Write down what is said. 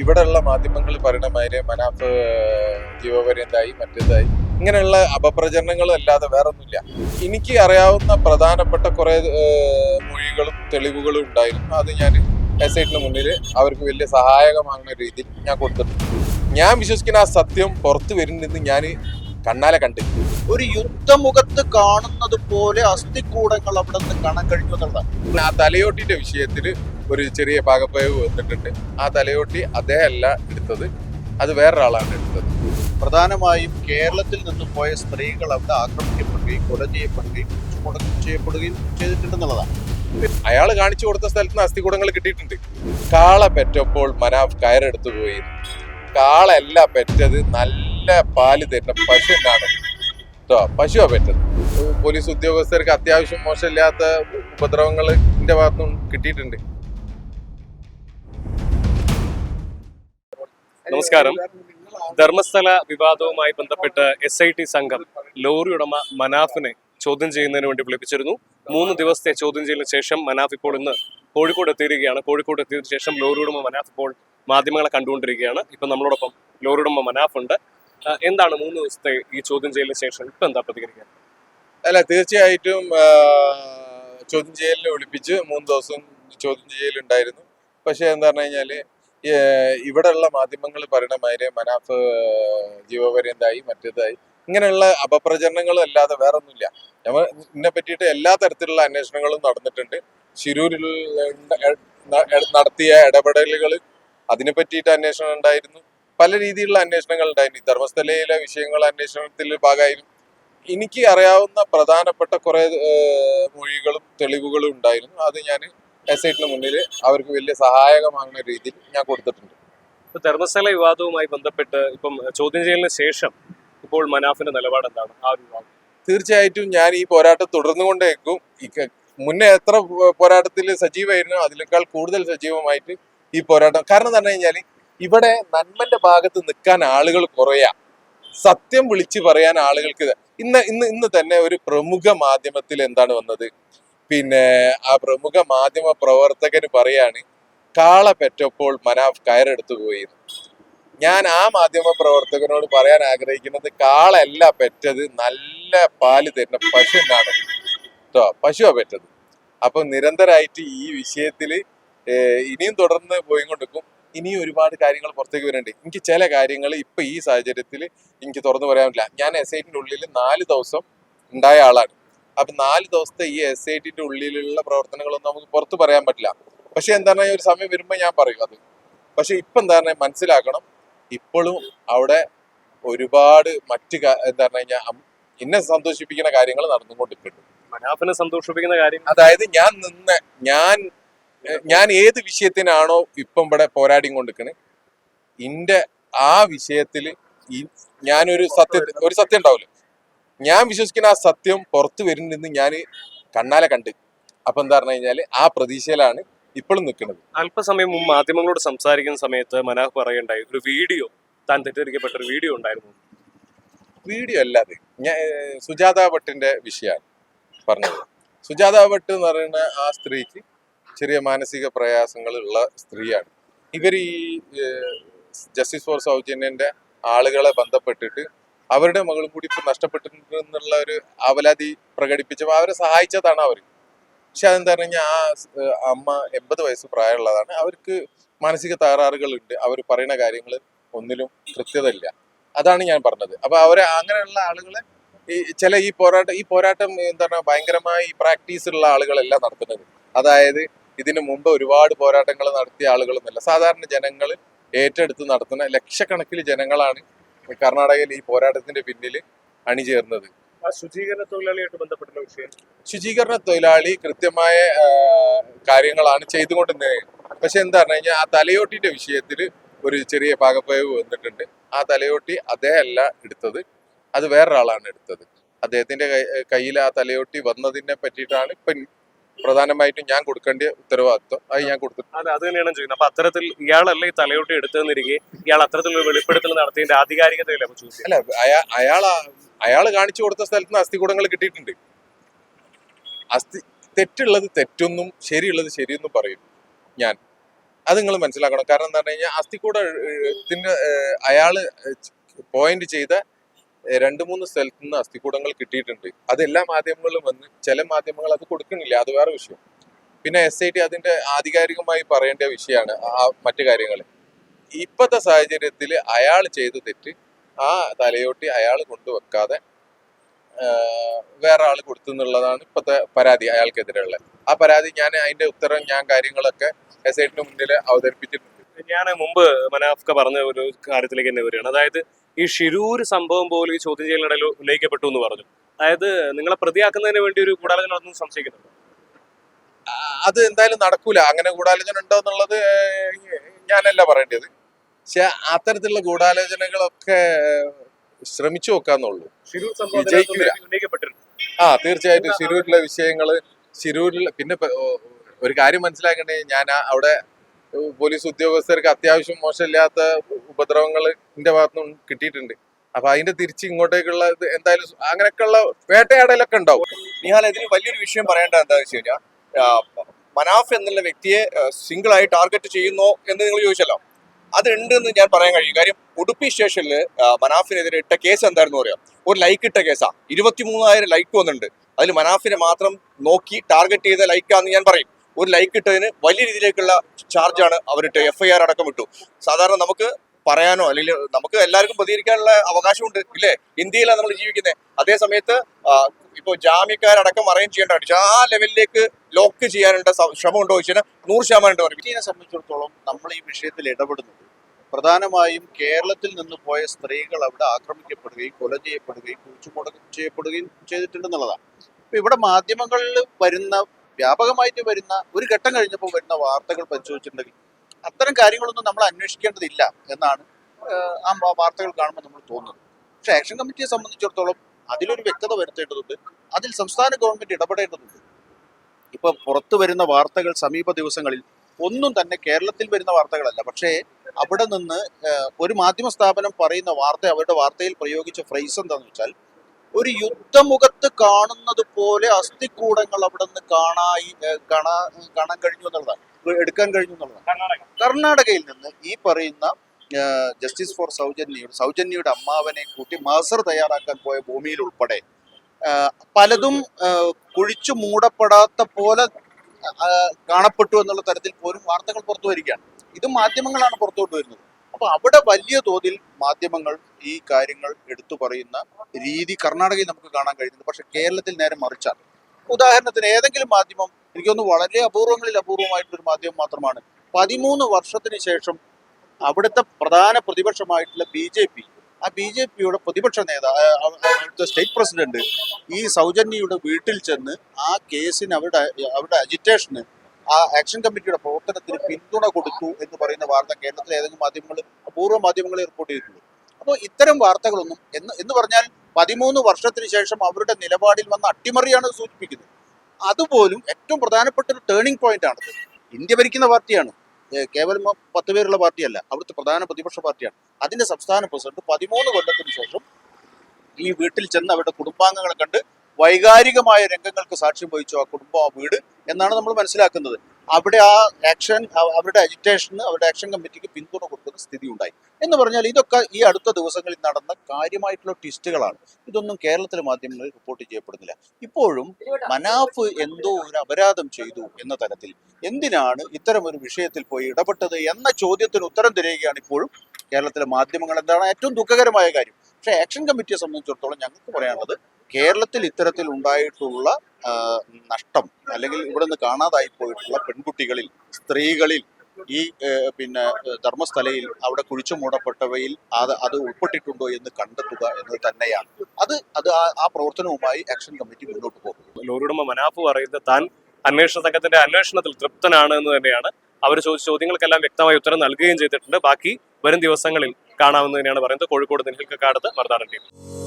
ഇവിടെയുള്ള മാധ്യമങ്ങൾ പറയുന്ന മാതിരി മനാഫ് ജീവപര്യന്തായി മറ്റേതായി. ഇങ്ങനെയുള്ള അപപ്രചരണങ്ങളും അല്ലാതെ വേറെ ഒന്നുമില്ല എനിക്ക് അറിയാവുന്ന പ്രധാനപ്പെട്ട കുറെ മൊഴികളും തെളിവുകളും ഉണ്ടായിരുന്നു. അത് ഞാൻ എസ് ഐറ്റിന് മുന്നിൽ അവർക്ക് വലിയ സഹായകമാകുന്ന രീതിയിൽ ഞാൻ കൊടുത്തിട്ടുണ്ട്. ഞാൻ വിശ്വസിക്കുന്ന ആ സത്യം പുറത്തു വരുന്നെന്ന് ഞാൻ കണ്ണാലെ കണ്ട് ഒരു യുദ്ധമുഖത്ത് കാണുന്നത് പോലെ അസ്ഥിക്കൂടങ്ങൾ അവിടെ നിന്ന് കാണാൻ കഴിഞ്ഞു എന്നുള്ളതാണ്. ആ തലയോട്ടിന്റെ വിഷയത്തിൽ ഒരു ചെറിയ പാകപ്പയവ് വന്നിട്ടുണ്ട്. ആ തലയോട്ടി അദ്ദേഹം അല്ല എടുത്തത്. അത് വേറൊരാളാണ് എടുത്തത്. പ്രധാനമായും കേരളത്തിൽ നിന്ന് പോയ സ്ത്രീകൾ അവിടെ ആക്രമിക്കപ്പെടുകയും കൊല ചെയ്യപ്പെടുകയും മുടക്കം ചെയ്യപ്പെടുകയും ചെയ്തിട്ടുണ്ടെന്നുള്ളതാണ്. അയാൾ കാണിച്ചു കൊടുത്ത സ്ഥലത്ത് നിന്ന് അസ്ഥികൂടങ്ങൾ കിട്ടിയിട്ടുണ്ട്. കാള പെറ്റപ്പോൾ മനാഫ് കയറെടുത്തു പോയി. കാളല്ല പെറ്റത് നല്ല പാൽ തരുന്ന പശു എന്നാണ് കേട്ടോ പശുവാ പെറ്റത്. പോലീസ് ഉദ്യോഗസ്ഥർക്ക് അത്യാവശ്യം മോശമില്ലാത്ത ഉപദ്രവങ്ങൾ ഭാഗത്തുനിന്ന് കിട്ടിയിട്ടുണ്ട്. നമസ്കാരം. ധർമ്മസ്ഥല വിവാദവുമായി ബന്ധപ്പെട്ട് എസ് ഐ ടി സംഘം ലോറി ഉടമ മനാഫിനെ ചോദ്യം ചെയ്യുന്നതിന് വേണ്ടി വിളിപ്പിച്ചിരുന്നു. മൂന്ന് ദിവസത്തെ ചോദ്യം ചെയ്യലിന് ശേഷം മനാഫ് ഇപ്പോൾ ഇന്ന് കോഴിക്കോട് എത്തിയിരിക്കുകയാണ്. കോഴിക്കോട് എത്തിയതിനു ശേഷം ലോറി ഉടമ മനാഫ് ഇപ്പോൾ മാധ്യമങ്ങളെ കണ്ടുകൊണ്ടിരിക്കുകയാണ്. ഇപ്പൊ നമ്മളോടൊപ്പം ലോറി ഉടമ മനാഫ് ഉണ്ട് എന്താണ് മൂന്ന് ദിവസത്തെ ഈ ചോദ്യം ചെയ്യലിന് ശേഷം ഇപ്പൊ എന്താ പ്രതികരിക്കുക? അല്ല തീർച്ചയായിട്ടും ചോദ്യം ചെയ്യലിനെ വിളിപ്പിച്ച് മൂന്ന് ദിവസം ചോദ്യം ചെയ്യലുണ്ടായിരുന്നു. പക്ഷെ എന്താ പറഞ്ഞു കഴിഞ്ഞാൽ ഇവിടെയുള്ള മാധ്യമങ്ങൾ പറയുന്ന മാതിരി മനാഫ് ജീവപര്യന്തായി മറ്റേതായി. ഇങ്ങനെയുള്ള അപപ്രചരണങ്ങളും അല്ലാതെ വേറെ ഒന്നുമില്ല ഞമ്മ ഇതിനെ പറ്റിയിട്ട് എല്ലാ തരത്തിലുള്ള അന്വേഷണങ്ങളും നടന്നിട്ടുണ്ട്. ശിരൂരിൽ നടത്തിയ ഇടപെടലുകൾ അതിനെ പറ്റിയിട്ട് അന്വേഷണം ഉണ്ടായിരുന്നു. പല രീതിയിലുള്ള അന്വേഷണങ്ങൾ ഉണ്ടായിരുന്നു. ധർമ്മസ്ഥലയിലെ വിഷയങ്ങൾ അന്വേഷണത്തിൽ ഭാഗമായിരുന്നു എനിക്ക് അറിയാവുന്ന പ്രധാനപ്പെട്ട കുറെ മൊഴികളും തെളിവുകളും ഉണ്ടായിരുന്നു. അത് ഞാൻ എസ് ഐറ്റിന് മുന്നിൽ അവർക്ക് വലിയ സഹായകമാകുന്ന രീതിയിൽ ഞാൻ കൊടുത്തിട്ടുണ്ട്. ഇപ്പൊ ധർമ്മസ്ഥല വിവാദവുമായി ബന്ധപ്പെട്ട് ഇപ്പം ചോദ്യം ചെയ്യലിന് ശേഷം ഇപ്പോൾ മനാഫിന്റെ നിലപാട് എന്താണ്? ആ ഒരു വിവാദം. തീർച്ചയായിട്ടും ഞാൻ ഈ പോരാട്ടം തുടർന്നു കൊണ്ടേക്കും മുന്നേ എത്ര പോരാട്ടത്തിൽ സജീവമായിരുന്നു അതിനേക്കാൾ കൂടുതൽ സജീവമായിട്ട് ഈ പോരാട്ടം. കാരണം എന്ന് പറഞ്ഞു കഴിഞ്ഞാൽ ഇവിടെ നന്മന്റെ ഭാഗത്ത് നിൽക്കാൻ ആളുകൾ കുറയാ. സത്യം വിളിച്ചു പറയാൻ ആളുകൾക്ക്. ഇന്ന് ഇന്ന് ഇന്ന് തന്നെ ഒരു പ്രമുഖ മാധ്യമത്തിൽ എന്താണ് വന്നത്? പിന്നെ ആ പ്രമുഖ മാധ്യമ പ്രവർത്തകന് പറയാണ് കാള പെറ്റപ്പോൾ മനാഫ് കയറെടുത്തു പോയി. ഞാൻ ആ മാധ്യമ പ്രവർത്തകനോട് പറയാൻ ആഗ്രഹിക്കുന്നത് കാളല്ല പെറ്റത് നല്ല പാൽ തരുന്ന പശു എന്നാണ് കേട്ടോ പശുവാ പെറ്റത്. അപ്പൊ നിരന്തരമായിട്ട് ഈ വിഷയത്തിൽ ഇനിയും തുടർന്ന് പോയി കൊണ്ടിരിക്കും ഇനിയും ഒരുപാട് കാര്യങ്ങൾ പുറത്തേക്ക് വരുന്നുണ്ട് എനിക്ക് ചില കാര്യങ്ങൾ ഇപ്പൊ ഈ സാഹചര്യത്തിൽ എനിക്ക് തുറന്നു പറയാൻ പറ്റില്ല. ഞാൻ എസ് ഐറ്റിന്റെ ഉള്ളിൽ നാല് ദിവസം ഉണ്ടായ ആളാണ്. അപ്പൊ നാല് ദിവസത്തെ ഈ എസ് ഐ ടിന്റെ ഉള്ളിലുള്ള പ്രവർത്തനങ്ങളൊന്നും നമുക്ക് പുറത്ത് പറയാൻ പറ്റില്ല. പക്ഷെ എന്താ പറഞ്ഞാൽ ഒരു സമയം വരുമ്പോൾ ഞാൻ പറയും അത്. പക്ഷെ ഇപ്പൊ എന്താ പറഞ്ഞാൽ മനസ്സിലാക്കണം ഇപ്പോഴും അവിടെ ഒരുപാട് മറ്റ് എന്താ പറഞ്ഞു കഴിഞ്ഞാൽ എന്നെ സന്തോഷിപ്പിക്കുന്ന കാര്യങ്ങൾ നടന്നുകൊണ്ടിരിക്കുന്നുണ്ട് മനാഫിനെ സന്തോഷിപ്പിക്കുന്ന കാര്യം അതായത് ഞാൻ നിന്ന് ഞാൻ ഞാൻ ഏത് വിഷയത്തിനാണോ ഇപ്പം ഇവിടെ പോരാടി കൊണ്ടിരിക്കുന്നത് ഇന്റെ ആ വിഷയത്തിൽ ഞാനൊരു സത്യ ഒരു സത്യം ഉണ്ടാവില്ല? ഞാൻ വിശ്വസിക്കുന്ന ആ സത്യം പുറത്തു വരുന്നെന്ന് ഞാൻ കണ്ണാലെ കണ്ട്. അപ്പൊ എന്താ പറഞ്ഞു കഴിഞ്ഞാൽ ആ പ്രതീക്ഷയിലാണ് ഇപ്പോഴും നിൽക്കുന്നത്. അല്പസമയം മുമ്പ് മാധ്യമങ്ങളോട് സംസാരിക്കുന്ന സമയത്ത് മനാഹ് പറയുണ്ടായി ഒരു വീഡിയോ താൻ തെറ്റിദ്ധരിക്കപ്പെട്ട ഒരു വീഡിയോ ഉണ്ടായിരുന്നു. വീഡിയോ അല്ലാതെ ഞാൻ സുജാത ഭട്ടിന്റെ വിഷയമാണ് പറഞ്ഞത്. സുജാത ഭട്ട് എന്ന് പറയുന്ന ആ സ്ത്രീക്ക് ചെറിയ മാനസിക പ്രയാസങ്ങളുള്ള സ്ത്രീയാണ്. ഇവർ ഈ ജസ്റ്റിസ് ഫോർ സൗജന്യന്റെ ആളുകളെ ബന്ധപ്പെട്ടിട്ട് അവരുടെ മകളും കൂടി ഇപ്പൊ നഷ്ടപ്പെട്ടിട്ടുണ്ട് എന്നുള്ള ഒരു അവലാതി പ്രകടിപ്പിച്ചപ്പോൾ അവരെ സഹായിച്ചതാണ് അവർ പക്ഷെ അതെന്താ പറഞ്ഞാൽ ആ അമ്മ എൺപത് വയസ്സ് പ്രായമുള്ളതാണ്. അവർക്ക് മാനസിക തകരാറുകളുണ്ട്. അവർ പറയുന്ന കാര്യങ്ങൾ ഒന്നിലും കൃത്യത ഇല്ല അതാണ് ഞാൻ പറഞ്ഞത്. അപ്പൊ അവരെ അങ്ങനെയുള്ള ആളുകളെ ഈ ചില ഈ പോരാട്ടം ഈ പോരാട്ടം എന്താണ് ഭയങ്കരമായി പ്രാക്ടീസ് ഉള്ള ആളുകളല്ല നടത്തുന്നത് അതായത് ഇതിനു മുമ്പ് ഒരുപാട് പോരാട്ടങ്ങൾ നടത്തിയ ആളുകളൊന്നുമല്ല. സാധാരണ ജനങ്ങൾ ഏറ്റെടുത്ത് നടത്തുന്ന ലക്ഷക്കണക്കിന് ജനങ്ങളാണ് കർണാടകയിൽ ഈ പോരാട്ടത്തിന്റെ പിന്നിൽ അണിചേർന്നത്. ശുചീകരണ തൊഴിലാളിയായിട്ട് ബന്ധപ്പെട്ട വിഷയം? ശുചീകരണ തൊഴിലാളി കൃത്യമായ കാര്യങ്ങളാണ് ചെയ്തുകൊണ്ടിരുന്നത്. പക്ഷെ എന്താ പറഞ്ഞു കഴിഞ്ഞാൽ ആ തലയോട്ടിന്റെ വിഷയത്തിൽ ഒരു ചെറിയ പാകപ്പയവ് വന്നിട്ടുണ്ട്. ആ തലയോട്ടി അതേ അല്ല എടുത്തത്. അത് വേറൊരാളാണ് എടുത്തത്. അദ്ദേഹത്തിന്റെ കയ്യിൽ ആ തലയോട്ടി വന്നതിനെ പറ്റിയിട്ടാണ് ഇപ്പം പ്രധാനമായിട്ടും ഞാൻ കൊടുക്കേണ്ട ഉത്തരവാദിത്വം അത് ഞാൻ കൊടുത്തു. അതെ അത് തന്നെയാണ് ചെയ്യുന്നത്. അപ്പൊ അത്തരത്തിൽ ഇയാളല്ല ഈ എടുത്തു എടുത്തെന്നിരിക്കെ ഇയാൾ അത്തരത്തിലുള്ള വെളിപ്പെടുത്തൽ നടത്തിയതിന്റെ ആധികാരികതയില്ല അല്ല അയാ അയാൾ അയാൾ കാണിച്ചു കൊടുത്ത സ്ഥലത്ത് നിന്ന് അസ്ഥികൂടങ്ങൾ കിട്ടിയിട്ടുണ്ട്. അസ്ഥി തെറ്റുള്ളത് തെറ്റൊന്നും ശരിയുള്ളത് ശരിയെന്നും പറയും ഞാൻ. അത് നിങ്ങൾ മനസ്സിലാക്കണം. കാരണം എന്താ പറഞ്ഞു കഴിഞ്ഞാൽ അസ്ഥിക്കൂടത്തിന്റെ അയാൾ പോയിന്റ് ചെയ്ത രണ്ട് മൂന്ന് സ്ഥലത്ത് നിന്ന് അസ്ഥിക്കൂടങ്ങൾ കിട്ടിയിട്ടുണ്ട്. അത് എല്ലാ മാധ്യമങ്ങളിലും വന്ന് ചില മാധ്യമങ്ങൾ അത് കൊടുക്കുന്നില്ല. അത് വേറെ വിഷയം. പിന്നെ എസ് ഐ ടി അതിന്റെ ആധികാരികമായി പറയേണ്ട വിഷയമാണ് ആ മറ്റു കാര്യങ്ങൾ. ഇപ്പോഴത്തെ സാഹചര്യത്തിൽ അയാൾ ചെയ്ത തെറ്റ് ആ തലയോട്ടി അയാൾ കൊണ്ടുവെക്കാതെ വേറെ ആൾ കൊടുത്തു എന്നുള്ളതാണ് ഇപ്പോഴത്തെ പരാതി അയാൾക്കെതിരെയുള്ള. ആ പരാതി ഞാൻ അതിന്റെ ഉത്തരം ഞാൻ കാര്യങ്ങളൊക്കെ എസ് ഐ ടിന് മുന്നിൽ അവതരിപ്പിച്ചിട്ടുണ്ട്. ഞാൻ മുമ്പ് മനാഫ്ക പറഞ്ഞ ഒരു കാര്യത്തിലേക്ക് തന്നെ വരികയാണ്. അതായത് ഈ ഷിരൂർ സംഭവം പോലും ഈ ചോദ്യം ചെയ്യലിനിടയിൽ ഉന്നയിക്കപ്പെട്ടു എന്ന് പറഞ്ഞു. അതായത് നിങ്ങളെ പ്രതിയാക്കുന്നതിന് വേണ്ടി ഒരു ഗൂഢാലോചന നടന്നു സംശയിക്കുന്നുണ്ട്? അത് എന്തായാലും നടക്കൂല. അങ്ങനെ ഗൂഢാലോചന ഉണ്ടോ എന്നുള്ളത് ഞാനല്ല പറയേണ്ടത്. പക്ഷെ അത്തരത്തിലുള്ള ഗൂഢാലോചനകളൊക്കെ ശ്രമിച്ചു നോക്കാന്നുള്ളൂ. വിജയിക്കില്ല. ആ തീർച്ചയായിട്ടും. ശിരൂരിലെ വിഷയങ്ങൾ ശിരൂരിൽ പിന്നെ ഒരു കാര്യം മനസ്സിലാക്കണ്ടേ ഞാൻ അവിടെ പോലീസ് ഉദ്യോഗസ്ഥർക്ക് അത്യാവശ്യം മോശമില്ലാത്ത ഉപദ്രവങ്ങൾ എന്റെ ഭാഗത്തുനിന്ന് കിട്ടിയിട്ടുണ്ട്. അപ്പൊ അതിന്റെ തിരിച്ച് ഇങ്ങോട്ടേക്കുള്ള എന്തായാലും അങ്ങനെയൊക്കെയുള്ള വേട്ടയാടലൊക്കെ ഉണ്ടാവും. നിഹാൽ ഇതിന് വലിയൊരു വിഷയം പറയേണ്ട എന്താ വെച്ച് കഴിഞ്ഞാൽ മനാഫ് എന്നുള്ള വ്യക്തിയെ സിംഗിൾ ആയി ടാർഗറ്റ് ചെയ്യുന്നോ എന്ന് നിങ്ങൾ ചോദിച്ചല്ലോ. അതുണ്ട് എന്ന് ഞാൻ പറയാൻ കഴിയും. കാര്യം ഉടുപ്പി സ്റ്റേഷനിൽ മനാഫിനെതിരെ ഇട്ട കേസ് എന്തായിരുന്നു പറയാം ഒരു ലൈക്ക് ഇട്ട കേസാ. ഇരുപത്തി മൂന്നായിരം ലൈക്ക് വന്നിട്ടുണ്ട്. അതിൽ മനാഫിനെ മാത്രം നോക്കി ടാർഗറ്റ് ചെയ്ത ലൈക്കാന്ന് ഞാൻ പറയും. ഒരു ലൈക്ക് ഇട്ടതിന് വലിയ രീതിയിലേക്കുള്ള ചാർജാണ് അവരിട്ട് എഫ് ഐ ആർ അടക്കം ഇട്ടു. സാധാരണ നമുക്ക് പറയാനോ അല്ലെങ്കിൽ നമുക്ക് എല്ലാവർക്കും പ്രതികരിക്കാനുള്ള അവകാശമുണ്ട് ഇല്ലേ? ഇന്ത്യയിലാണ് നമ്മൾ ജീവിക്കുന്നത് അതേ സമയത്ത് ഇപ്പോൾ ഇപ്പൊ ജാമ്യക്കാരടക്കം അറേഞ്ച് ചെയ്യേണ്ട ആ ലെവലിലേക്ക് ലോക്ക് ചെയ്യാനുള്ള ശ്രമമുണ്ടോ ചോദിച്ചാൽ നൂറ് ശതമാനം ഉണ്ട് ഇന്ത്യയെ സംബന്ധിച്ചിടത്തോളം നമ്മൾ ഈ വിഷയത്തിൽ ഇടപെടുന്നത് പ്രധാനമായും കേരളത്തിൽ നിന്ന് പോയ സ്ത്രീകൾ അവിടെ ആക്രമിക്കപ്പെടുകയും കൊല ചെയ്യപ്പെടുകയും കുഴിച്ചുമുടക്കം ചെയ്യപ്പെടുകയും ചെയ്തിട്ടുണ്ടെന്നുള്ളതാണ്. ഇപ്പം ഇവിടെ മാധ്യമങ്ങളിൽ വരുന്ന വ്യാപകമായിട്ട് വരുന്ന ഒരു ഘട്ടം കഴിഞ്ഞപ്പോൾ വരുന്ന വാർത്തകൾ പരിശോധിച്ചിട്ടുണ്ടെങ്കിൽ അത്തരം കാര്യങ്ങളൊന്നും നമ്മൾ അന്വേഷിക്കേണ്ടതില്ല എന്നാണ് ആ വാർത്തകൾ കാണുമ്പോൾ നമ്മൾ തോന്നുന്നത്. പക്ഷെ ആക്ഷൻ കമ്മിറ്റിയെ സംബന്ധിച്ചിടത്തോളം അതിലൊരു വ്യക്തത വരുത്തേണ്ടതുണ്ട് അതിൽ സംസ്ഥാന ഗവൺമെന്റ് ഇടപെടേണ്ടതുണ്ട്. ഇപ്പൊ പുറത്തു വരുന്ന വാർത്തകൾ സമീപ ദിവസങ്ങളിൽ ഒന്നും തന്നെ കേരളത്തിൽ വരുന്ന വാർത്തകളല്ല. പക്ഷേ അവിടെ നിന്ന് ഒരു മാധ്യമ സ്ഥാപനം പറയുന്ന വാർത്ത അവരുടെ വാർത്തയിൽ പ്രയോഗിച്ച ഫ്രൈസ് എന്താണെന്ന് വെച്ചാൽ ഒരു യുദ്ധമുഖത്ത് കാണുന്നത് പോലെ അസ്ഥിക്കൂടങ്ങൾ അവിടെ നിന്ന് കാണായി കാണാ കാണാൻ കഴിഞ്ഞു എന്നുള്ളതാണ്. എടുക്കാൻ കഴിഞ്ഞു എന്നുള്ളതാണ്. കർണാടകയിൽ നിന്ന് ഈ പറയുന്ന ജസ്റ്റിസ് ഫോർ സൗജന്യയുടെ സൗജന്യയുടെ അമ്മാവനെ കൂട്ടി മാസർ തയ്യാറാക്കാൻ പോയ ഭൂമിയിൽ ഉൾപ്പെടെ പലതും കുഴിച്ചു മൂടപ്പെടാത്ത പോലെ കാണപ്പെട്ടു എന്നുള്ള തരത്തിൽ പോലും വാർത്തകൾ പുറത്തു വരികയാണ്. ഇത് മാധ്യമങ്ങളാണ് പുറത്തോട്ട് വരുന്നത് അപ്പൊ അവിടെ വലിയ തോതിൽ മാധ്യമങ്ങൾ ഈ കാര്യങ്ങൾ എടുത്തു പറയുന്ന രീതി കർണാടകയിൽ നമുക്ക് കാണാൻ കഴിയുന്നത്. പക്ഷെ കേരളത്തിൽ നേരെ മറിച്ചാണ്. ഉദാഹരണത്തിന് ഏതെങ്കിലും മാധ്യമം എനിക്കൊന്ന് വളരെ അപൂർവങ്ങളിൽ അപൂർവമായിട്ടുള്ള ഒരു മാധ്യമം മാത്രമാണ്. പതിമൂന്ന് വർഷത്തിന് ശേഷം അവിടുത്തെ പ്രധാന പ്രതിപക്ഷമായിട്ടുള്ള ബി ജെ പി ആ ബി ജെ പിയുടെ പ്രതിപക്ഷ നേതാവ് അവിടുത്തെ സ്റ്റേറ്റ് പ്രസിഡന്റ് ഈ സൗജന്യയുടെ വീട്ടിൽ ചെന്ന് ആ കേസിന് അവരുടെ അവരുടെ അജിറ്റേഷന് ആ ആക്ഷൻ കമ്മിറ്റിയുടെ പ്രവർത്തനത്തിന് പിന്തുണ കൊടുത്തു എന്ന് പറയുന്ന വാർത്ത കേരളത്തിലെ ഏതെങ്കിലും മാധ്യമങ്ങൾ അപൂർവ മാധ്യമങ്ങളെ റിപ്പോർട്ട് ചെയ്തിട്ടുള്ളൂ അപ്പോൾ ഇത്തരം വാർത്തകളൊന്നും എന്ന് എന്ന് പറഞ്ഞാൽ പതിമൂന്ന് വർഷത്തിന് ശേഷം അവരുടെ നിലപാടിൽ വന്ന അട്ടിമറിയാണ് സൂചിപ്പിക്കുന്നത്. അതുപോലും ഏറ്റവും പ്രധാനപ്പെട്ട ഒരു ടേണിംഗ് പോയിന്റ് ആണത്. ഇന്ത്യ ഭരിക്കുന്ന പാർട്ടിയാണ്. കേവലം പത്ത് പേരുള്ള പാർട്ടിയല്ല അവിടുത്തെ പ്രധാന പ്രതിപക്ഷ പാർട്ടിയാണ്. അതിന്റെ സംസ്ഥാന പ്രസിഡന്റ് പതിമൂന്ന് കൊല്ലത്തിന് ശേഷം ഈ വീട്ടിൽ ചെന്ന് അവരുടെ കുടുംബാംഗങ്ങളെ കണ്ട് വൈകാരികമായ രംഗങ്ങൾക്ക് സാക്ഷ്യം വഹിച്ചു ആ കുടുംബം ആ വീട് എന്നാണ് നമ്മൾ മനസ്സിലാക്കുന്നത്. അവിടെ ആ ആക്ഷൻ അവരുടെ അജിറ്റേഷന് അവരുടെ ആക്ഷൻ കമ്മിറ്റിക്ക് പിന്തുണ കൊടുക്കുന്ന സ്ഥിതി ഉണ്ടായി എന്ന് പറഞ്ഞാൽ ഇതൊക്കെ ഈ അടുത്ത ദിവസങ്ങളിൽ നടന്ന കാര്യമായിട്ടുള്ള ട്വിസ്റ്റുകളാണ് ഇതൊന്നും കേരളത്തിലെ മാധ്യമങ്ങളിൽ റിപ്പോർട്ട് ചെയ്യപ്പെടുന്നില്ല. ഇപ്പോഴും മനാഫ് എന്തോ ഒരു അപരാധം ചെയ്തു എന്ന തരത്തിൽ എന്തിനാണ് ഇത്തരം ഒരു വിഷയത്തിൽ പോയി ഇടപെട്ടത് എന്ന ചോദ്യത്തിന് ഉത്തരം തിരയുകയാണ് ഇപ്പോഴും കേരളത്തിലെ മാധ്യമങ്ങൾ. എന്താണ് ഏറ്റവും ദുഃഖകരമായ കാര്യം? പക്ഷേ ആക്ഷൻ കമ്മിറ്റിയെ സംബന്ധിച്ചിടത്തോളം ഞങ്ങൾക്ക് പറയാനുള്ളത് കേരളത്തിൽ ഇത്തരത്തിൽ ഉണ്ടായിട്ടുള്ള നഷ്ടം അല്ലെങ്കിൽ ഇവിടെ നിന്ന് കാണാതായി പോയിട്ടുള്ള പെൺകുട്ടികളിൽ സ്ത്രീകളിൽ ഈ പിന്നെ ധർമ്മസ്ഥലയിൽ അവിടെ കുഴിച്ചു മൂടപ്പെട്ടവയിൽ അത് അത് ഉൾപ്പെട്ടിട്ടുണ്ടോ എന്ന് കണ്ടെത്തുക എന്നത് തന്നെയാണ്. അത് അത് ആ- പ്രവർത്തനവുമായി ആക്ഷൻ കമ്മിറ്റി മുന്നോട്ട് പോകും ലോറിയുടമ മനാഫ് പറയുന്നത് താൻ അന്വേഷണ സംഘത്തിന്റെ അന്വേഷണത്തിൽ തൃപ്തനാണ് എന്ന് തന്നെയാണ്. അവർ ചോദിച്ച ചോദ്യങ്ങൾക്കെല്ലാം വ്യക്തമായ ഉത്തരം നൽകുകയും ചെയ്തിട്ടുണ്ട്. ബാക്കി വരും ദിവസങ്ങളിൽ കാണാമെന്ന് തന്നെയാണ് പറയുന്നത്. കോഴിക്കോട് നിൽക്കക്കാടത്ത് മറുനാടൻ ടീം.